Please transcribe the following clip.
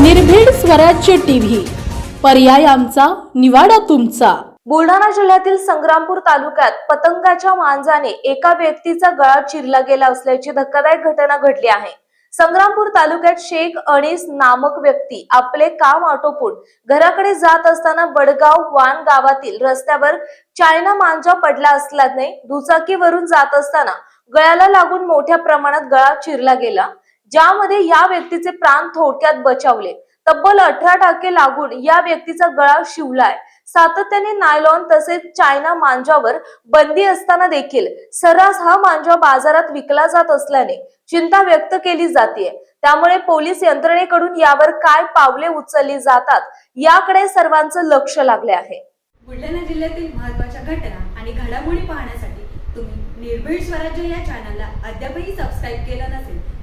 निर्भीड स्वराज्य टीव्ही. पर्याय आमचा निवाडा तुमचा. बुलढाणा जिल्ह्यातील संग्रामपूर तालुक्यात पतंगाच्या मांजाने एका व्यक्तीचा गळा चिरला गेला असल्याची धक्कादायक घटना घडली आहे. संग्रामपूर तालुक्यात शेख अणीस नामक व्यक्ती आपले काम आटोपून घराकडे जात असताना बडगाव वान गावातील रस्त्यावर चायना मांजा पडला असल्याने दुचाकीवरून जात असताना गळ्याला लागून मोठ्या प्रमाणात गळा चिरला गेला. ज्यामध्ये या व्यक्तीचे प्राण थोडक्यात बचावले. तब्बल अठरा टाके लागून या व्यक्तीचा गळा शिवलाय. सातत्याने नायलॉन तसेच चायना मांजावर बंदी असताना देखील सर्रास हा मांजा बाजारात विकला जात असल्याने चिंता व्यक्त केली जाते त्यामुळे पोलीस यंत्रणेकडून यावर काय पावले उचलली जातात याकडे सर्वांचं लक्ष लागले आहे. बुलढाणा जिल्ह्यातील महत्त्वाच्या घटना आणि घडामोडी पाहण्यासाठी तुम्ही निर्भीड स्वराज्य या चॅनलला अद्यापही सबस्क्राईब केलं नसेल